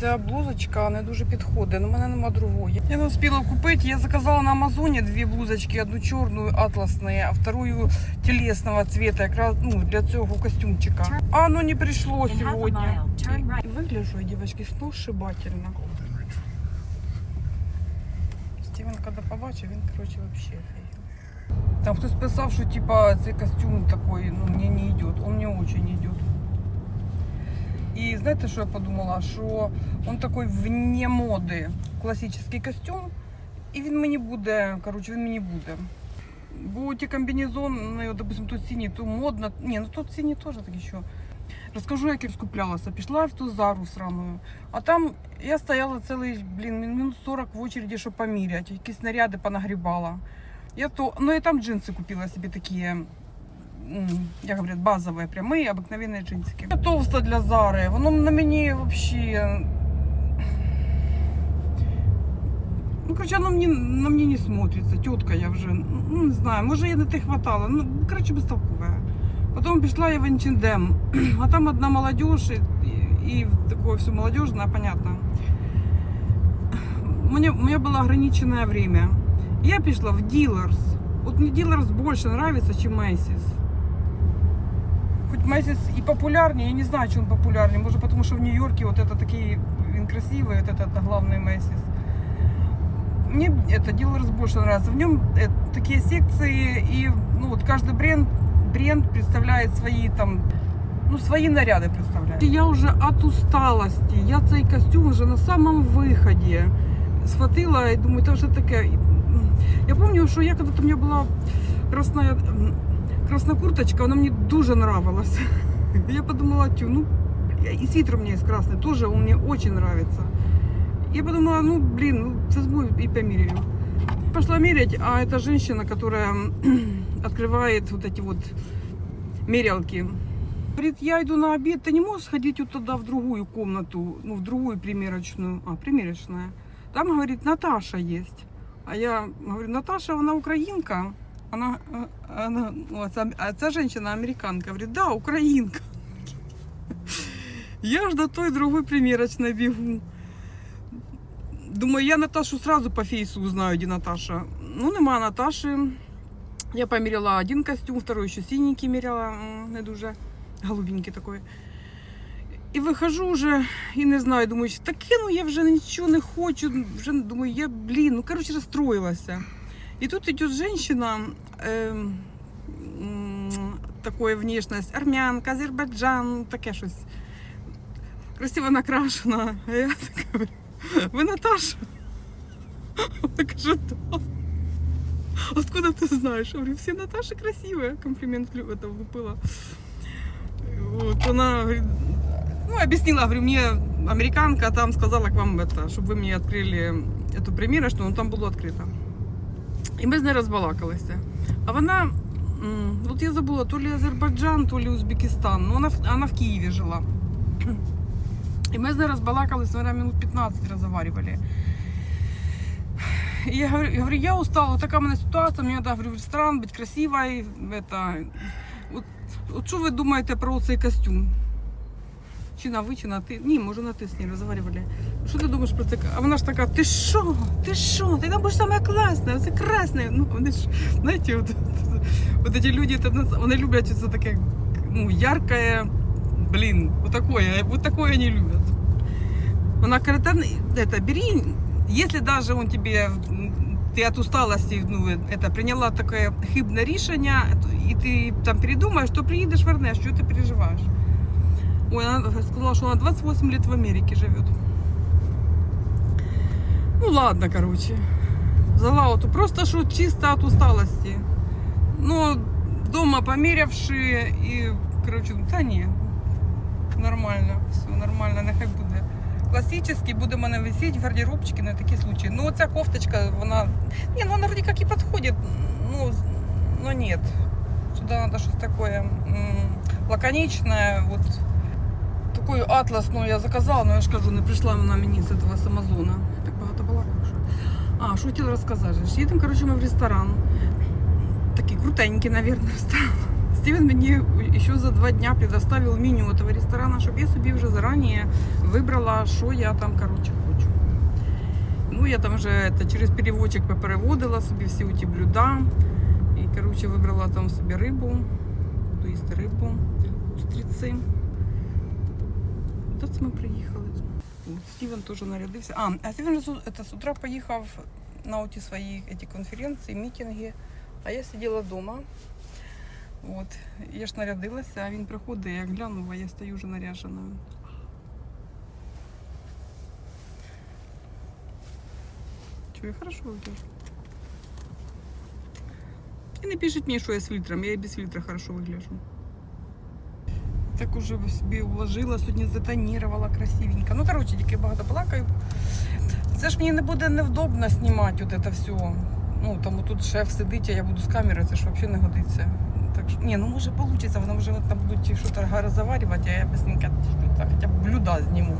Ця блузочка не дуже підходить, у мене нема другої. Я не успіла купити, я заказала на Амазоні дві блузочки, одну чорну атласну, а вторую телесного цвета, якраз ну, для цього костюмчика. А оно не пришло In half a сьогодні. mile, turn right. И выгляжу я, девочки, сногсшибательно. Стівен, коли побачив, він, короче, вообще офігел. Там хтось писав, що типа цей костюм такой, ну, мне не идет. Он мне очень идет. І знаєте, що я подумала? Що он такой вне моди, класичний костюм, і він мені буде, короче, він мені буде. Бо ті комбінезони, допустим, тут синій, то модно. Ні, ну тут синій теж так що. Розкажу, як я скуплялася. Пішла в ту зару сраную. А там я стояла цілий, блін, минут 40 в очереді, щоб поміряти. Якісь наряди понагрібала. Я то, ну і там джинси купила собі такі, м, Як говорять, базові, прямі, обикновенні джинсики. Я Товста для зари. Воно на мені взагалі. Ну, короче, оно мне, на мне не смотрится. Тетка я вже, ну, не знаю, може я не те хватала. Ну, короче, бестолковая. Потом пришла я в H&M, а там одна молодежь, и, и такое все молодежное, понятно. Мне, у меня было ограниченное время. Я пришла в Дилерс. Вот мне Дилерс больше нравится, чем Мэйсис. Мэйсис и популярнее, я не знаю, чем он популярнее. Может, потому что в Нью-Йорке вот это такие, он красивый, вот этот главный Мэйсис. Мне это Дилерс больше нравится. В нем э, такие секции, и ну, вот каждый бренд, бренд представляет свои там, ну, свои наряды представляет. Я уже от усталости, я цей костюм уже на самом выходе схватила и думаю, это уже такая... Я помню, что я когда-то у меня была красная, м, красная курточка, она мне дуже нравилась. Я подумала, тю, ну, и свитер у меня есть красный, тоже он мне очень нравится. Я подумала, ну, блин, ну, возьму и померяю. Пошла мерять, а это женщина, которая открывает вот эти вот мерялки. Говорит, я иду на обед, ты не можешь сходить вот туда в другую комнату, ну, в другую примерочную, а, примерочная. Там, говорит, Наташа есть. А я говорю, Наташа, она украинка. Она, э, она ну, а ця- а ця женщина американка. Говорит, да, украинка. Я ж до той другой примерочной бегу. Думаю, я Наташу сразу по фейсу узнаю, где Наташа. Ну, нема Наташи. Я померила один костюм, второй еще синенький меряла, м, не дуже голубенький такой. І вихожу вже і не знаю, думаю, так ну я вже нічого не хочу. Вже думаю, я блін, ну коротше розстроїлася. І тут йде жінка, е, м, такої внешність, армянка, Азербайджан, таке щось. Красиво накрашена. А я така говорю, ви Наташа? Вона каже, да. Откуда ти знаєш? Я говорю, всі Наташі красиві. Комплімент лю- это влупила. Вот, вона говорит, ну, объяснила, говорю, мне американка там сказала к вам это, чтобы вы мне открыли эту примірочну, ну там було відкрито. І ми з нею розбалакалися. А вона, от я забула, то ли Азербайджан, то ли Узбекистан, ну вона, вона в Києві жила. І ми з нею розбалакалися, наверное, минут 15 разговаривали. И я говорю, я говорю, я устала, вот такая у меня ситуация, мне надо, говорю, в ресторан, быть красивой, это... От, от що ви думаєте про цей костюм? Чи на ви, чи на ти? Ні, може на ти з нею розмовляли. Що ти думаєш про це? А вона ж така, ти що? Ти що? Ти там будеш саме класне, це красне. Ну, вони ж, знаєте, от, от ці люди, це, ну, вони люблять це таке, ну, яркое, блін, вот такое, вот такое они любят. Она говорит, «Да, это, бери, если даже он тебе, м, ты от усталости, ну, это, приняла такое хибное решение, и ты там передумаешь, то приедешь в Эрнеш, что ты переживаешь? Ой, она сказала, что она 28 лет в Америке живет. Ну ладно, короче. Взяла вот просто что чисто от усталости. Но дома померявши и, короче, та ні, нормально, все нормально, нехай буде. Класичний буде в мене висіти в гардеробчику на такі случаї. Ну, оця кофточка, вона. Ні, ну вона вроде как і підходить. Ну, но нет. Сюда надо щось таке м, лаконичне. Вот. Такую атласну я заказала, но я ж кажу, не прийшла вона мені з этого з Амазона. Так багато балакала, що. А, що хотіла розказати? Їдемо, коротше, ми в ресторан. Такий крутенький, наверное, ресторан. Стивен мені ще за два дня предоставив меню этого ресторана, щоб я собі вже зарані вибрала, що я там короче хочу. Ну, я там вже это, через переводчик попереводила собі всі ті блюда. І, короче, вибрала там собі рибу. Буду їсти рибу, устриці. Тут ми приїхали. Стівен теж нарядився. А, а Стівен же з- это, з утра поїхав на ті свої эти конференції, мітинги, а я сиділа вдома. От, я ж нарядилася, а він приходить, я гляну, а я стою вже наряжена. Чого я хорошо вигляжу? І не пишіть мені, що я з фільтром, я і без фільтра хорошо вигляжу. Так уже собі вложила, сьогодні затонірувала красивенько. Ну, коротше, тільки багато плакаю. Це ж мені не буде невдобно знімати от це все. Ну, тому тут шеф сидить, а я буду з камери, це ж взагалі не годиться. Так що, ні, ну може вийде, воно вже там будуть щось заварювати, а я быстренько хоча б блюда зніму.